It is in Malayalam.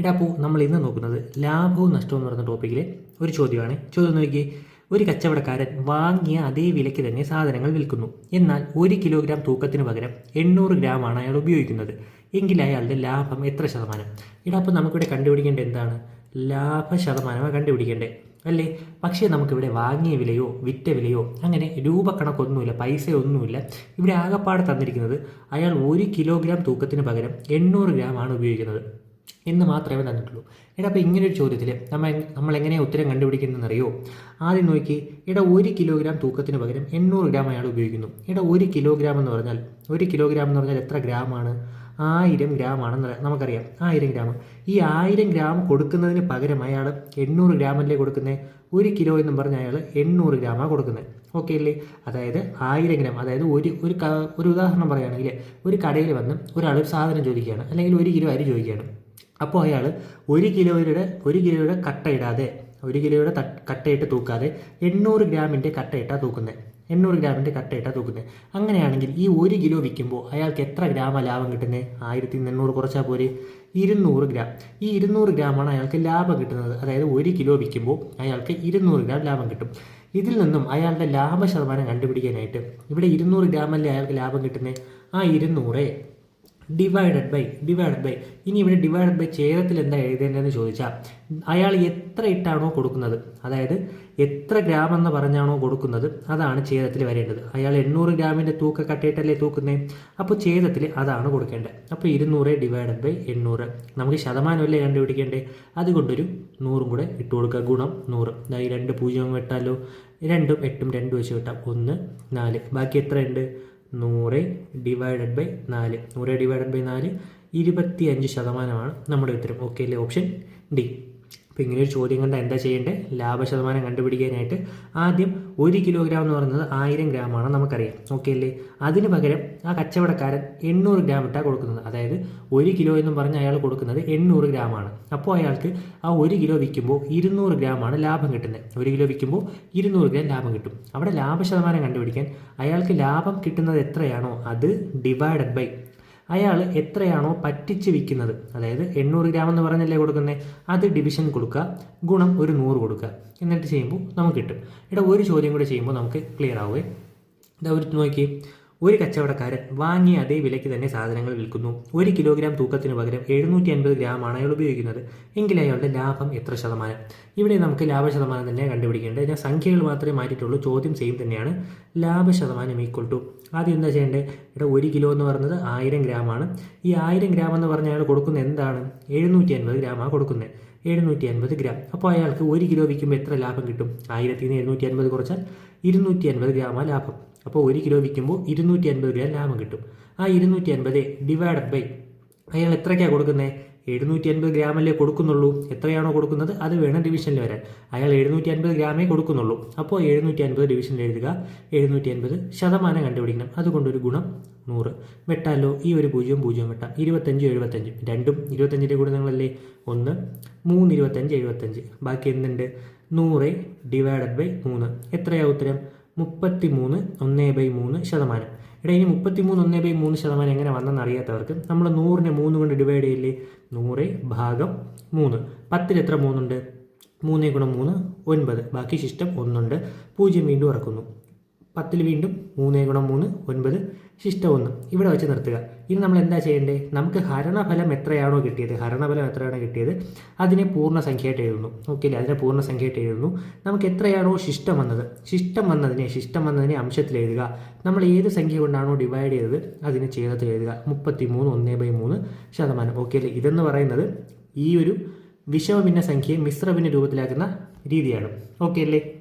എടാ നമ്മൾ ഇന്ന് നോക്കുന്നത് ലാഭവും നഷ്ടവും എന്ന് പറയുന്ന ടോപ്പിക്കിലെ ഒരു ചോദ്യമാണ്. ചോദ്യം നോക്കി ഒരു കച്ചവടക്കാരൻ വാങ്ങിയ അതേ വിലയ്ക്ക് തന്നെ സാധനങ്ങൾ വിൽക്കുന്നു. എന്നാൽ ഒരു കിലോഗ്രാം തൂക്കത്തിന് പകരം എണ്ണൂറ് ഗ്രാമാണ് അയാൾ ഉപയോഗിക്കുന്നത്. എങ്കിൽ അയാളുടെ ലാഭം എത്ര ശതമാനം? എടാ അപ്പോൾ നമുക്കിവിടെ കണ്ടുപിടിക്കേണ്ടത് എന്താണ്? ലാഭ ശതമാനമാണ് കണ്ടുപിടിക്കേണ്ടത്. അല്ലേ? പക്ഷേ നമുക്കിവിടെ വാങ്ങിയ വിലയോ വിറ്റ വിലയോ അങ്ങനെ രൂപക്കണക്കൊന്നുമില്ല പൈസയൊന്നുമില്ല. ഇവിടെ ആകപ്പാടെ തന്നിരിക്കുന്നത് അയാൾ ഒരു കിലോഗ്രാം തൂക്കത്തിന് പകരം എണ്ണൂറ് ഗ്രാമാണ് ഉപയോഗിക്കുന്നത്. എന്ന് മാത്രമേ തന്നിട്ടുള്ളൂ. എടാ അപ്പോൾ ഇങ്ങനെ ഒരു ചോദ്യത്തിൽ നമ്മൾ നമ്മൾ എങ്ങനെയാണ് ഉത്തരം കണ്ടുപിടിക്കുന്നതെന്നറിയോ? ആദ്യം നോക്കി എടാ ഒരു കിലോഗ്രാം തൂക്കത്തിന് പകരം എണ്ണൂറ് ഗ്രാം അയാൾ ഉപയോഗിക്കുന്നു. എടാ ഒരു കിലോഗ്രാം എന്ന് പറഞ്ഞാൽ ഒരു കിലോഗ്രാം എന്ന് പറഞ്ഞാൽ എത്ര ഗ്രാമാണ്? ആയിരം ഗ്രാം ആണെന്ന് നമുക്കറിയാം. ആയിരം ഗ്രാം. ഈ ആയിരം ഗ്രാം കൊടുക്കുന്നതിന് പകരം അയാൾ എണ്ണൂറ് ഗ്രാമല്ലേ കൊടുക്കുന്നത് ഒരു കിലോ എന്നും പറഞ്ഞ് അയാൾ എണ്ണൂറ് ഗ്രാമാണ് കൊടുക്കുന്നത് ഓക്കെ അല്ലേ? അതായത് ആയിരം ഗ്രാം. അതായത് ഒരു ഒരു ഒരു ഉദാഹരണം പറയുകയാണെങ്കിൽ ഒരു കടയിൽ വന്ന് ഒരാൾ ഒരു സാധനം ചോദിക്കുകയാണ്. അല്ലെങ്കിൽ ഒരു കിലോ അരി ചോദിക്കുകയാണ്. അപ്പോൾ അയാൾ ഒരു കിലോയുടെ ഒരു കിലോയുടെ കട്ടയിടാതെ ഒരു കിലോയുടെ കട്ടയിട്ട് തൂക്കാതെ എണ്ണൂറ് ഗ്രാമിന്റെ കട്ടയിട്ടാണ് തൂക്കുന്നത് എണ്ണൂറ് ഗ്രാമിന്റെ കട്ടയിട്ടാണ് തൂക്കുന്നത് അങ്ങനെയാണെങ്കിൽ ഈ ഒരു കിലോ വിൽക്കുമ്പോൾ അയാൾക്ക് എത്ര ഗ്രാമ ലാഭം കിട്ടുന്നത് ആയിരത്തി എണ്ണൂറ് കുറച്ചാൽ പോരെ. ഇരുന്നൂറ് ഗ്രാം. ഈ ഇരുന്നൂറ് ഗ്രാമാണ് അയാൾക്ക് ലാഭം കിട്ടുന്നത്. അതായത് ഒരു കിലോ വിൽക്കുമ്പോൾ അയാൾക്ക് ഇരുന്നൂറ് ഗ്രാം ലാഭം കിട്ടും. ഇതിൽ നിന്നും അയാളുടെ ലാഭ ശതമാനം കണ്ടുപിടിക്കാനായിട്ട് ഇവിടെ ഇരുന്നൂറ് ഗ്രാമല്ലേ അയാൾക്ക് ലാഭം കിട്ടുന്നത് ആ ഇരുന്നൂറ്. ഡിവൈഡഡ് ബൈ ഡിവൈഡഡ് ബൈ ഇനി ഇവിടെ ഡിവൈഡഡ് ബൈ ഛേദത്തിൽ എന്താ എഴുതേണ്ടതെന്ന് ചോദിച്ചാൽ അയാൾ എത്ര ഇട്ടാണോ കൊടുക്കുന്നത്? അതായത് എത്ര ഗ്രാം എന്ന് പറഞ്ഞാണോ കൊടുക്കുന്നത്? അതാണ് ഛേദത്തിൽ വരേണ്ടത്. അയാൾ എണ്ണൂറ് ഗ്രാമിന്റെ തൂക്ക കട്ടിയിട്ടല്ലേ തൂക്കുന്നത് അപ്പോൾ ഛേദത്തിൽ അതാണ് കൊടുക്കേണ്ടത്. അപ്പോൾ ഇരുന്നൂറ് ഡിവൈഡഡ് ബൈ എണ്ണൂറ്. നമുക്ക് ശതമാനമല്ലേ കണ്ടുപിടിക്കേണ്ടേ? അതുകൊണ്ടൊരു നൂറും കൂടെ ഇട്ട് കൊടുക്കുക. ഗുണം നൂറ്. ഈ രണ്ട് പൂജ്യം വെട്ടാലോ രണ്ടും എട്ടും രണ്ടും വെച്ച് വെട്ടാം ഒന്ന് നാല്. ബാക്കി എത്രയുണ്ട്? നൂറ് ഡിവൈഡഡ് ബൈ നാല്. നൂറ് ഡിവൈഡഡ് ബൈ നാല് ഇരുപത്തി അഞ്ച് ശതമാനമാണ് നമ്മുടെ ഉത്തരം. ഓക്കെ അല്ലേ? ഓപ്ഷൻ ഡി അപ്പോൾ ഇങ്ങനെ ഒരു ചോദ്യം കണ്ടാൽ എന്താ ചെയ്യേണ്ടത് ലാഭശതമാനം കണ്ടുപിടിക്കാനായിട്ട് ആദ്യം ഒരു കിലോഗ്രാം എന്ന് പറയുന്നത് ആയിരം ഗ്രാമാണ് നമുക്കറിയാം. ഓക്കെ അല്ലേ? അതിന് പകരം ആ കച്ചവടക്കാരൻ എണ്ണൂറ് ഗ്രാം ഇട്ടാണ് കൊടുക്കുന്നത്. അതായത് ഒരു കിലോ എന്നും പറഞ്ഞ് അയാൾ കൊടുക്കുന്നത് എണ്ണൂറ് ഗ്രാമാണ് അപ്പോൾ അയാൾക്ക് ആ ഒരു കിലോ വിൽക്കുമ്പോൾ ഇരുന്നൂറ് ഗ്രാമാണ് ലാഭം കിട്ടുന്നത്. ഒരു കിലോ വിൽക്കുമ്പോൾ ഇരുന്നൂറ് ഗ്രാം ലാഭം കിട്ടും. അവിടെ ലാഭശതമാനം കണ്ടുപിടിക്കാൻ അയാൾക്ക് ലാഭം കിട്ടുന്നത് എത്രയാണോ അത് ഡിവൈഡഡ് ബൈ അയാൾ എത്രയാണോ പറ്റിച്ച് വിൽക്കുന്നത്. അതായത് എണ്ണൂറ് ഗ്രാം എന്ന് പറഞ്ഞല്ലേ കൊടുക്കുന്നത് അത് ഡിവിഷൻ കൊടുക്കുക ഗുണം ഒരു നൂറ് കൊടുക്കുക. എന്നിട്ട് ചെയ്യുമ്പോൾ നമുക്ക് കിട്ടും. ഇവിടെ ഒരു ചോദ്യം കൂടെ ചെയ്യുമ്പോൾ നമുക്ക് ക്ലിയർ ആവുകയും ഇതാ ഒരു നോക്കി ഒരു കച്ചവടക്കാരൻ വാങ്ങിയ അതേ വിലയ്ക്ക് തന്നെ സാധനങ്ങൾ വിൽക്കുന്നു. ഒരു കിലോഗ്രാം തൂക്കത്തിന് പകരം എഴുന്നൂറ്റി അൻപത് ഗ്രാമാണ് അയാൾ ഉപയോഗിക്കുന്നത്. എങ്കിൽ അയാളുടെ ലാഭം എത്ര ശതമാനം? ഇവിടെ നമുക്ക് ലാഭ ശതമാനം തന്നെ കണ്ടുപിടിക്കേണ്ടത്. ഞാൻ സംഖ്യകൾ മാത്രമേ മാറ്റിയിട്ടുള്ളൂ. ചോദ്യം സെയിം തന്നെയാണ്. ലാഭ ശതമാനം ഈക്വൽ ടു ആദ്യം എന്താ ചെയ്യേണ്ടത്? ഇവിടെ ഒരു കിലോ എന്ന് പറയുന്നത് ആയിരം ഗ്രാമാണ് ഈ ആയിരം ഗ്രാം എന്ന് പറഞ്ഞാൽ അയാൾ കൊടുക്കുന്നത് എന്താണ്? എഴുന്നൂറ്റി അൻപത് ഗ്രാമാണ് കൊടുക്കുന്നത്. എഴുന്നൂറ്റി അൻപത് ഗ്രാം. അപ്പോൾ അയാൾക്ക് ഒരു കിലോ വിൽക്കുമ്പോൾ എത്ര ലാഭം കിട്ടും? ആയിരത്തിൽ നിന്ന് എഴുന്നൂറ്റി അൻപത് കുറച്ചാൽ ഇരുന്നൂറ്റി അൻപത് ഗ്രാമാണ് ലാഭം. അപ്പോൾ ഒരു കിലോ വിൽക്കുമ്പോൾ ഇരുന്നൂറ്റി അൻപത് രൂപ ലാഭം കിട്ടും. ആ ഇരുന്നൂറ്റി അൻപത് ഡിവൈഡഡ് ബൈ അയാൾ എത്രയ്ക്കാണ് കൊടുക്കുന്നത് എഴുന്നൂറ്റി അൻപത് ഗ്രാമല്ലേ കൊടുക്കുന്നുള്ളൂ. എത്രയാണോ കൊടുക്കുന്നത്? അത് വേണം ഡിവിഷനിൽ വരാൻ. അയാൾ എഴുന്നൂറ്റി അൻപത് ഗ്രാമേ കൊടുക്കുന്നുള്ളൂ. അപ്പോൾ എഴുന്നൂറ്റി അൻപത് ഡിവിഷനിൽ എഴുതുക. എഴുന്നൂറ്റി അൻപത് ശതമാനം കണ്ടുപിടിക്കണം. അതുകൊണ്ടൊരു ഗുണം നൂറ്. വെട്ടാലോ? ഈ ഒരു പൂജ്യം പൂജ്യം വെട്ടാം. ഇരുപത്തഞ്ച് എഴുപത്തഞ്ച്. രണ്ടും ഇരുപത്തഞ്ചിന്റെ ഗുണങ്ങളല്ലേ ഒന്ന്. മൂന്ന് ഇരുപത്തഞ്ച് എഴുപത്തഞ്ച്. ബാക്കി എന്തുണ്ട്? നൂറ് ഡിവൈഡഡ് ബൈ മൂന്ന്. എത്രയാണ് ഉത്തരം? മുപ്പത്തി മൂന്ന് ഒന്ന് ബൈ മൂന്ന് ശതമാനം. ഇവിടെ ഇനി മുപ്പത്തി മൂന്ന് ഒന്ന് ബൈ മൂന്ന് ശതമാനം എങ്ങനെ വന്നെന്ന് അറിയാത്തവർക്ക് നമ്മൾ നൂറിനെ മൂന്ന് കൊണ്ട് ഡിവൈഡ് ചെയ്യില്ലേ? നൂറ് ഭാഗം മൂന്ന്. പത്തിൽ എത്ര മൂന്നുണ്ട്? മൂന്നേ ഗുണം മൂന്ന് ഒൻപത്. ബാക്കി ശിഷ്ടം ഒന്നുണ്ട്. പൂജ്യം വീണ്ടും ഇറക്കുന്നു. പത്തിൽ വീണ്ടും മൂന്നേ ഗുണം മൂന്ന് ഒൻപത് ശിഷ്ടം ഒന്ന്. ഇവിടെ വെച്ച് നിർത്തുക. ഇനി നമ്മൾ എന്താ ചെയ്യേണ്ടത് നമുക്ക് ഹരണഫലം എത്രയാണോ കിട്ടിയത്? ഹരണഫലം എത്രയാണോ കിട്ടിയത്? അതിനെ പൂർണസംഖ്യയായിട്ട് എഴുതുന്നു. ഓക്കെ അല്ലേ അതിനെ പൂർണസംഖ്യയായിട്ട് എഴുതുന്നു. നമുക്ക് എത്രയാണോ ശിഷ്ടം വന്നത്? ശിഷ്ടം വന്നതിനെ ശിഷ്ടം വന്നതിനെ അംശത്തിൽ എഴുതുക. നമ്മൾ ഏത് സംഖ്യ കൊണ്ടാണോ ഡിവൈഡ് ചെയ്തത്? അതിനെ ഛേദത്തിൽ എഴുതുക. മുപ്പത്തി മൂന്ന് ഒന്നേ ബൈ മൂന്ന് ശതമാനം. ഓക്കെ അല്ലേ ഇതെന്ന് പറയുന്നത് ഈ ഒരു വിഷമഭിന്ന സംഖ്യയെ മിശ്രഭിന്ന രൂപത്തിലാക്കുന്ന രീതിയാണ്. ഓക്കെ അല്ലേ